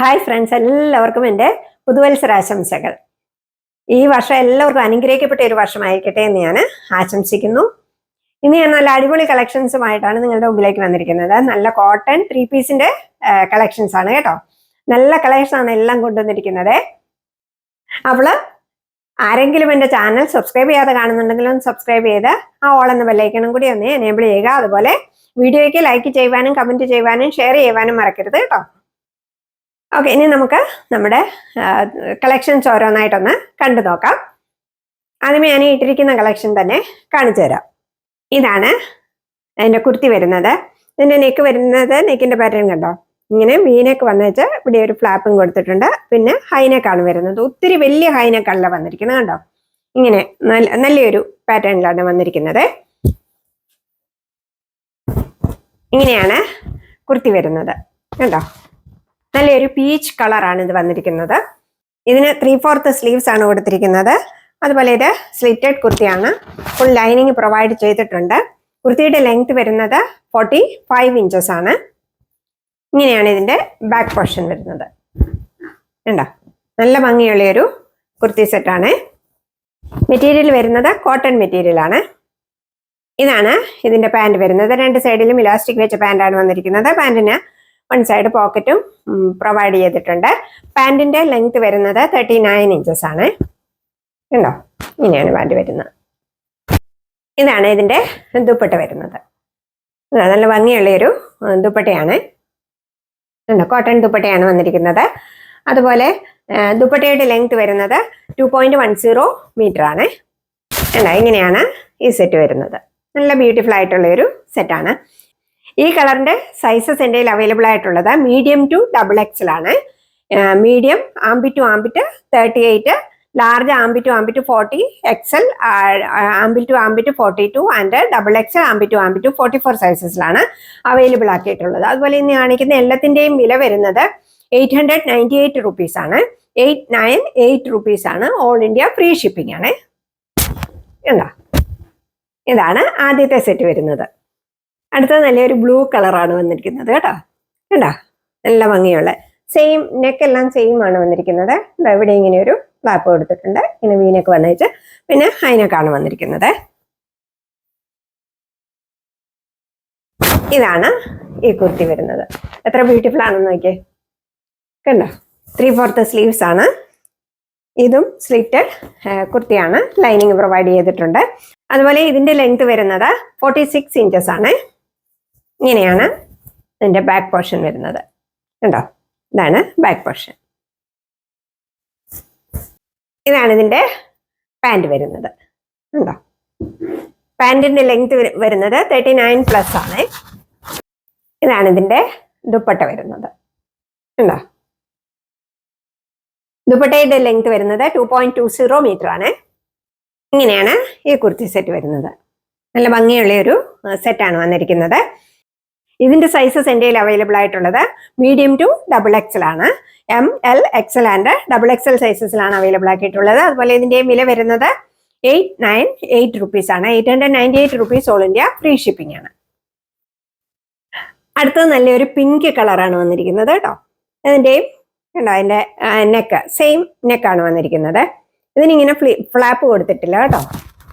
Hi friends എല്ലാവർക്കും എന്റെ പുതുവത്സരാശംസകൾ. ഈ വർഷം എല്ലാവർക്കും അനുഗ്രഹിക്കപ്പെട്ട ഒരു വർഷമായിരിക്കട്ടെ എന്ന് ഞാൻ ആശംസിക്കുന്നു. ഇന്ന് ഞാൻ നല്ല അടിപൊളി കളക്ഷൻസുമായിട്ടാണ് നിങ്ങളുടെ മുമ്പിലേക്ക് വന്നിരിക്കുന്നത്. നല്ല കോട്ടൺ ത്രീ പീസിന്റെ കളക്ഷൻസ് ആണ് കേട്ടോ. നല്ല കളക്ഷൻ ആണ് എല്ലാം കൊണ്ടുവന്നിരിക്കുന്നത്. അപ്പോൾ ആരെങ്കിലും എന്റെ ചാനൽ സബ്സ്ക്രൈബ് ചെയ്യാതെ കാണുന്നുണ്ടെങ്കിലും സബ്സ്ക്രൈബ് ചെയ്ത് ആ ഓളെന്ന ബെല്ലൈക്കണും കൂടി ഒന്ന് എനേബിൾ ചെയ്യുക. അതുപോലെ വീഡിയോയ്ക്ക് ലൈക്ക് ചെയ്യുവാനും കമന്റ് ചെയ്യുവാനും ഷെയർ ചെയ്യുവാനും മറക്കരുത് കേട്ടോ. ഓക്കെ ഇനി നമുക്ക് നമ്മുടെ കളക്ഷൻസ് ഓരോന്നായിട്ടൊന്ന് കണ്ടു നോക്കാം. ആദ്യമേ ഞാൻ ഇട്ടിരിക്കുന്ന കളക്ഷൻ തന്നെ കാണിച്ചു തരാം. ഇതാണ് അതിന്റെ കുർത്തി വരുന്നത്. ഇതിന്റെ നെക്ക് വരുന്നത് നെക്കിന്റെ പാറ്റേൺ കണ്ടോ? ഇങ്ങനെ വീനൊക്കെ വന്നു വെച്ചാൽ ഇവിടെ ഒരു ഫ്ലാപ്പും കൊടുത്തിട്ടുണ്ട്. പിന്നെ ഹൈനെക്കാണ് വരുന്നത്. ഒത്തിരി വലിയ ഹൈനെക്കല്ല വന്നിരിക്കുന്നത് കണ്ടോ? ഇങ്ങനെ നല്ല നല്ലൊരു പാറ്റേണിലാണ് വന്നിരിക്കുന്നത്. ഇങ്ങനെയാണ് കുർത്തി വരുന്നത്. കണ്ടോ? നല്ലൊരു പീച്ച് കളറാണ് ഇത് വന്നിരിക്കുന്നത്. ഇതിന് ത്രീ ഫോർത്ത് സ്ലീവ്സ് ആണ് കൊടുത്തിരിക്കുന്നത്. അതുപോലെ ഇത് സ്ലിറ്റഡ് കുർത്തിയാണ്. ഫുൾ ലൈനിങ് പ്രൊവൈഡ് ചെയ്തിട്ടുണ്ട്. കുർത്തിയുടെ ലെങ്ത് വരുന്നത് ഫോർട്ടി ഫൈവ് ഇഞ്ചസ് ആണ്. ഇങ്ങനെയാണ് ഇതിന്റെ ബാക്ക് പോർഷൻ വരുന്നത്. ഉണ്ടോ നല്ല ഭംഗിയുള്ള ഒരു കുർത്തി സെറ്റാണ് മെറ്റീരിയൽ വരുന്നത് കോട്ടൺ മെറ്റീരിയലാണ് ഇതാണ് ഇതിന്റെ പാന്റ് വരുന്നത്. രണ്ട് സൈഡിലും ഇലാസ്റ്റിക് വെച്ച പാന്റാണ് വന്നിരിക്കുന്നത്. പാന്റിന് വൺ സൈഡ് പോക്കറ്റും പ്രൊവൈഡ് ചെയ്തിട്ടുണ്ട്. പാന്റിന്റെ ലെങ്ത് വരുന്നത് തേർട്ടി നയൻ ഇഞ്ചസ് ആണ്. ഉണ്ടോ ഇങ്ങനെയാണ് പാന്റ് വരുന്നത്. ഇതാണ് ഇതിന്റെ ദുപ്പട്ട വരുന്നത്. നല്ല ഭംഗിയുള്ള ഒരു ദുപ്പട്ടയാണ്. ഉണ്ടോ കോട്ടൺ ദുപ്പട്ടയാണ് വന്നിരിക്കുന്നത്. അതുപോലെ ദുപ്പട്ടയുടെ ലെങ്ത് വരുന്നത് two point one zero metre ആണ്. ഉണ്ടോ ഇങ്ങനെയാണ് ഈ സെറ്റ് വരുന്നത്. നല്ല ബ്യൂട്ടിഫുൾ ആയിട്ടുള്ള ഒരു സെറ്റാണ് ഈ കളറിന്റെ സൈസസ് എന്റെ അവൈലബിൾ ആയിട്ടുള്ളത് മീഡിയം ടു ഡബിൾ എക്സൽ ആണ് medium ആംബി to ambit thirty eight large ആംബി to ആംബി to forty XL ആംബി to ആംബി to forty two and double XL ആംബി to ആംബി to forty four സൈസസിലാണ് അവൈലബിൾ ആക്കിയിട്ടുള്ളത്. അതുപോലെ ഇന്ന് കാണിക്കുന്ന എല്ലാത്തിന്റെയും വില വരുന്നത് eight hundred ninety eight rupees ആണ്. എയ്റ്റ് നയൻ എയ്റ്റ് റുപ്പീസ് ആണ്. ഓൾ ഇന്ത്യ ഫ്രീ ഷിപ്പിംഗ് ആണ്. ഉണ്ടോ ഇതാണ് ആദ്യത്തെ സെറ്റ് വരുന്നത്. അടുത്തത് നല്ലൊരു ബ്ലൂ കളറാണ് വന്നിരിക്കുന്നത് കേട്ടോ. കണ്ടോ? നല്ല ഭംഗിയുള്ള. സെയിം നെക്ക് എല്ലാം സെയിം ആണ് വന്നിരിക്കുന്നത്. ഇവിടെ ഇങ്ങനെ ഒരു ഫ്ലാപ്പ് കൊടുത്തിട്ടുണ്ട്. ഇങ്ങനെ വീനൊക്കെ വന്നേച്ച് പിന്നെ ഹൈനക്കാണ് വന്നിരിക്കുന്നത്. ഇതാണ് ഈ കുർത്തി വരുന്നത്. എത്ര ബ്യൂട്ടിഫുൾ ആണെന്ന് നോക്കിയേ. കണ്ടോ? ത്രീ ഫോർത്ത് സ്ലീവ്സ് ആണ്. ഇതും സ്ലിറ്റഡ് കുർത്തിയാണ്. ലൈനിങ് പ്രൊവൈഡ് ചെയ്തിട്ടുണ്ട്. അതുപോലെ ഇതിന്റെ ലെങ്ത് വരുന്നത് ഫോർട്ടി സിക്സ് ഇഞ്ചസ് ആണ്. ഇങ്ങനെയാണ് ഇതിന്റെ ബാക്ക് പോർഷൻ വരുന്നത്. കണ്ടോ? ഇതാണ് ബാക്ക് പോർഷൻ ഇതാണ് ഇതിന്റെ പാന്റ് വരുന്നത്. കണ്ടോ? പാന്റിന്റെ ലെങ്ത് വരുന്നത് തേർട്ടി നയൻ പ്ലസ് ആണ്. ഇതാണ് ഇതിന്റെ ദുപ്പട്ട വരുന്നത്. കണ്ടോ? ദുപ്പട്ടയുടെ ലെങ്ത് വരുന്നത് two point two zero metre ആണ്. ഇങ്ങനെയാണ് ഈ കുർത്തി സെറ്റ് വരുന്നത്. നല്ല ഭംഗിയുള്ള ഒരു സെറ്റാണ് വന്നിരിക്കുന്നത്. ഇതിന്റെ സൈസസ് എന്റെ അവൈലബിൾ ആയിട്ടുള്ളത് മീഡിയം ടു ഡബിൾ എക്സൽ ആണ്. M L XL and double XL സൈസസിലാണ് available ആക്കിയിട്ടുള്ളത്. അതുപോലെ ഇതിന്റെ വില വരുന്നത് എയ്റ്റ് നയൻ എയ്റ്റ് റുപ്പീസ് ആണ്. Eight hundred ninety eight rupees all India free shipping ആണ്. അടുത്തത് നല്ലൊരു പിങ്ക് കളറാണ് വന്നിരിക്കുന്നത് കേട്ടോ. അതിന്റെയും കണ്ടോ അതിന്റെ നെക്ക് സെയിം നെക്കാണ് വന്നിരിക്കുന്നത്. ഇതിനിങ്ങനെ ഫ്ലി ഫ്ലാപ്പ് കൊടുത്തിട്ടില്ല കേട്ടോ.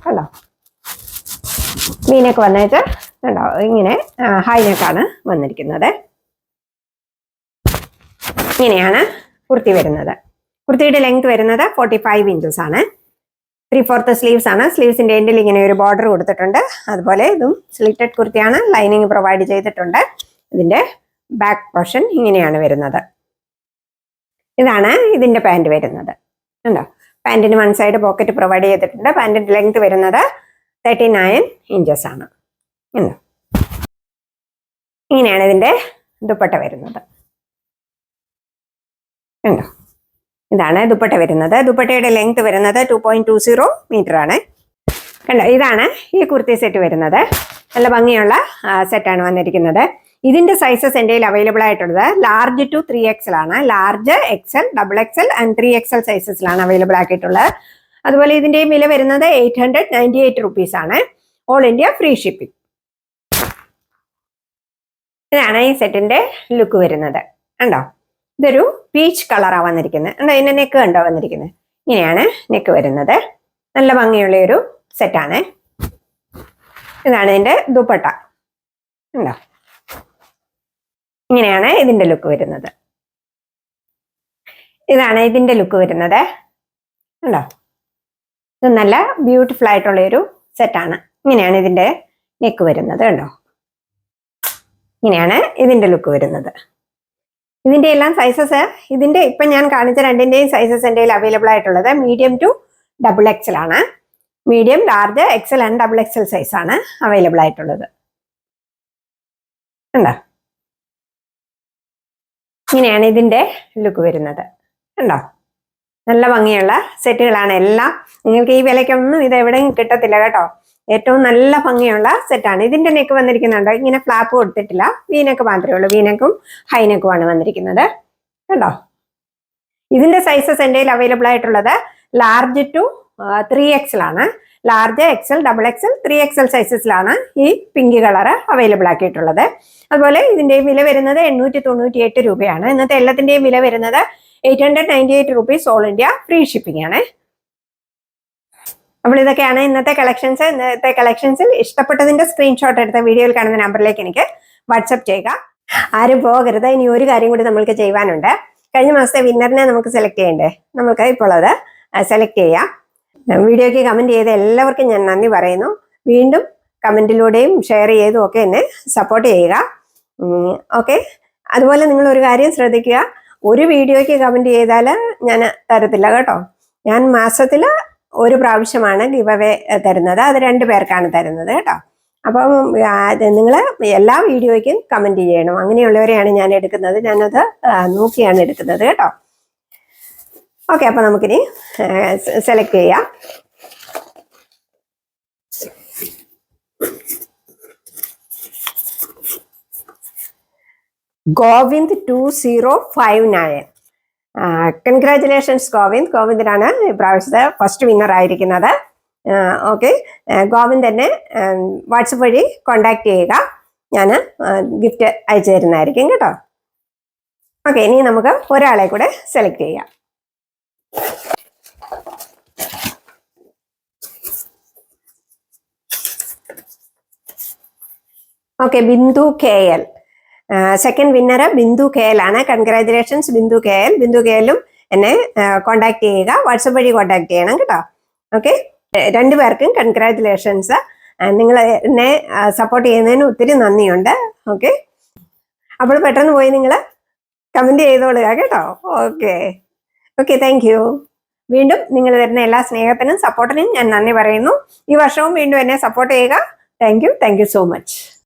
കണ്ടോ? മീനൊക്കെ വന്നേച്ച് കണ്ടോ? ഇങ്ങനെ ഹൈ നെക്കാണ് വന്നിരിക്കുന്നത്. ഇങ്ങനെയാണ് കുർത്തി വരുന്നത്. കുർത്തിയുടെ ലെങ്ത് വരുന്നത് ഫോർട്ടി ഫൈവ് ഇഞ്ചസ് ആണ്. ത്രീ ഫോർത്ത് സ്ലീവ്സ് ആണ് സ്ലീവ്സിന്റെ എൻഡിൽ ഇങ്ങനെ ഒരു ബോർഡർ കൊടുത്തിട്ടുണ്ട്. അതുപോലെ ഇതും സ്ലിറ്റഡ് കുർത്തിയാണ്. ലൈനിങ് പ്രൊവൈഡ് ചെയ്തിട്ടുണ്ട്. ഇതിന്റെ ബാക്ക് പോർഷൻ ഇങ്ങനെയാണ് വരുന്നത്. ഇതാണ് ഇതിന്റെ പാന്റ് വരുന്നത്. ഉണ്ടോ പാന്റിന് വൺ സൈഡ് പോക്കറ്റ് പ്രൊവൈഡ് ചെയ്തിട്ടുണ്ട്. പാന്റിന്റെ ലെങ്ത് വരുന്നത് തേർട്ടി നയൻ ഇഞ്ചസ് ആണ്. ഉണ്ടോ ഇങ്ങനെയാണ് ഇതിന്റെ ദുപ്പട്ട വരുന്നത്. ഉണ്ടോ ഇതാണ് ദുപ്പട്ട വരുന്നത്. ദുപ്പട്ടയുടെ ലെങ്ത് വരുന്നത് two point two zero metre ആണ്. കണ്ടോ? ഇതാണ് ഈ കുർത്തി സെറ്റ് വരുന്നത്. നല്ല ഭംഗിയുള്ള സെറ്റാണ് വന്നിരിക്കുന്നത്. ഇതിന്റെ സൈസസ് എന്റെ അവൈലബിൾ ആയിട്ടുള്ളത് ലാർജ് ടു ത്രീ ആണ് large XL double XL and three XL സൈസസിലാണ് available ആക്കിയിട്ടുള്ളത്. അതുപോലെ ഇതിന്റെ വില വരുന്നത് eight hundred ninety eight rupees ആണ്. ഓൾ ഇന്ത്യ ഫ്രീ ഷിപ്പിംഗ് ഇതാണ് ഈ സെറ്റിന്റെ ലുക്ക് വരുന്നത്. കണ്ടോ? ഇതൊരു പീച്ച് കളറാണ് വന്നിരിക്കുന്നത് ഉണ്ടോ ഇതിന്റെ നെക്ക് കണ്ടോ വന്നിരിക്കുന്നത് ഇങ്ങനെയാണ് നെക്ക് വരുന്നത്. നല്ല ഭംഗിയുള്ള ഒരു സെറ്റാണ് ഇതാണ് ഇതിന്റെ ദുപ്പട്ട. ഉണ്ടോ ഇങ്ങനെയാണ് ഇതിന്റെ ലുക്ക് വരുന്നത്. ഇതാണ് ഇതിന്റെ ലുക്ക് വരുന്നത്. ഉണ്ടോ ഇത് നല്ല ബ്യൂട്ടിഫുൾ ആയിട്ടുള്ള ഒരു സെറ്റാണ് ഇങ്ങനെയാണ് ഇതിന്റെ നെക്ക് വരുന്നത്. കണ്ടോ? ഇങ്ങനെയാണ് ഇതിന്റെ ലുക്ക് വരുന്നത്. ഇതിന്റെ എല്ലാം സൈസസ് ഇതിന്റെ ഇപ്പൊ ഞാൻ കാണിച്ച രണ്ടിന്റെയും സൈസസ് എന്റെ അവൈലബിൾ ആയിട്ടുള്ളത് മീഡിയം ടു ഡബിൾ എക്സൽ ആണ്. Medium large XL and double XL size ആണ് അവൈലബിൾ ആയിട്ടുള്ളത്. ഉണ്ടോ ഇങ്ങനെയാണ് ഇതിന്റെ ലുക്ക് വരുന്നത്. ഉണ്ടോ നല്ല ഭംഗിയുള്ള സെറ്റുകളാണ് എല്ലാം. നിങ്ങൾക്ക് ഈ വിലയ്ക്കൊന്നും ഇത് എവിടെയും കിട്ടത്തില്ല കേട്ടോ. ഏറ്റവും നല്ല ഭംഗിയുള്ള സെറ്റാണ് ഇതിന്റെ നെക്ക് വന്നിരിക്കുന്നുണ്ട്. ഇങ്ങനെ ഫ്ലാപ്പ് കൊടുത്തിട്ടില്ല. വീനക്ക് മാത്രമേ ഉള്ളൂ. വീനക്കും ഹൈനക്കുമാണ് വന്നിരിക്കുന്നത്. കണ്ടോ? ഇതിന്റെ സൈസസ് എന്റെ അവൈലബിൾ ആയിട്ടുള്ളത് ലാർജ് ടു ത്രീ ആണ്. Large XL double XL three XL സൈസസിലാണ് ഈ പിങ്ക് കളർ അവൈലബിൾ ആക്കിയിട്ടുള്ളത്. അതുപോലെ ഇതിന്റെ വില വരുന്നത് എണ്ണൂറ്റി തൊണ്ണൂറ്റി എട്ട് രൂപയാണ്. ഇന്നത്തെ എല്ലാത്തിന്റെയും വില വരുന്നത് eight hundred ninety eight rupees all India free shipping ആണ്. അപ്പോൾ ഇതൊക്കെയാണ് ഇന്നത്തെ കളക്ഷൻസ് ഇന്നത്തെ കളക്ഷൻസിൽ ഇഷ്ടപ്പെട്ടതിന്റെ സ്ക്രീൻഷോട്ട് എടുത്ത വീഡിയോയിൽ കാണുന്ന നമ്പറിലേക്ക് എനിക്ക് വാട്സപ്പ് ചെയ്യുക. ആരും പോകരുത്. ഇനി ഒരു കാര്യം കൂടി നമ്മൾക്ക് ചെയ്യുവാനുണ്ട്. കഴിഞ്ഞ മാസത്തെ വിന്നറിനെ നമുക്ക് സെലക്ട് ചെയ്യണ്ടേ? നമുക്ക് ഇപ്പോൾ അത് സെലക്ട് ചെയ്യാം. വീഡിയോയ്ക്ക് കമന്റ് ചെയ്ത എല്ലാവർക്കും ഞാൻ നന്ദി പറയുന്നു. വീണ്ടും കമന്റിലൂടെയും ഷെയർ ചെയ്തും ഒക്കെ എന്നെ സപ്പോർട്ട് ചെയ്യുക. ഓക്കെ? അതുപോലെ നിങ്ങൾ ഒരു കാര്യം ശ്രദ്ധിക്കുക. ഒരു വീഡിയോയ്ക്ക് കമന്റ് ചെയ്താൽ ഞാൻ തരത്തില്ല കേട്ടോ. ഞാൻ മാസത്തിൽ ഒരു പ്രാവശ്യമാണ് ഗിവ് അവേ തരുന്നത്. അത് രണ്ട് പേർക്കാണ് തരുന്നത് കേട്ടോ. അപ്പം നിങ്ങൾ എല്ലാ വീഡിയോയ്ക്കും കമന്റ് ചെയ്യണം. അങ്ങനെയുള്ളവരെയാണ് ഞാൻ എടുക്കുന്നത്. ഞാനത് നോക്കിയാണ് എടുക്കുന്നത് കേട്ടോ. ഓക്കെ അപ്പം നമുക്കിനി സെലക്ട് ചെയ്യാം. Govind two zero five nine. Congratulations Govind. ഗോവിന്ദിനാണ് ഇപ്രാവശ്യത്തെ ഫസ്റ്റ് വിന്നർ ആയിരിക്കുന്നത്. ഓക്കെ ഗോവിന്ദ് തന്നെ വാട്സപ്പ് വഴി കോണ്ടാക്ട് ചെയ്യുക. ഞാൻ ഗിഫ്റ്റ് അയച്ചു തരുന്നതായിരിക്കും കേട്ടോ. ഓക്കെ ഇനി നമുക്ക് ഒരാളെ കൂടെ സെലക്ട് ചെയ്യാം. Okay Bindu K L. Second winner Bindu K L ആണ്. Congratulations Bindu K L. Bindu K എല്ലും എന്നെ കോണ്ടാക്ട് ചെയ്യുക. വാട്സപ്പ് വഴി കോണ്ടാക്ട് ചെയ്യണം കേട്ടോ. ഓക്കെ രണ്ടുപേർക്കും കൺഗ്രാജുലേഷൻസ് നിങ്ങൾ എന്നെ സപ്പോർട്ട് ചെയ്യുന്നതിന് ഒത്തിരി നന്ദിയുണ്ട്. ഓക്കെ അപ്പോൾ പെട്ടെന്ന് പോയി നിങ്ങൾ കമന്റ് ചെയ്തോളുക കേട്ടോ. ഓക്കെ ഓക്കെ താങ്ക് യു വീണ്ടും നിങ്ങൾ തരുന്ന എല്ലാ സ്നേഹത്തിനും സപ്പോർട്ടിനും ഞാൻ നന്ദി പറയുന്നു. ഈ വർഷവും വീണ്ടും എന്നെ സപ്പോർട്ട് ചെയ്യുക. Thank you thank you so much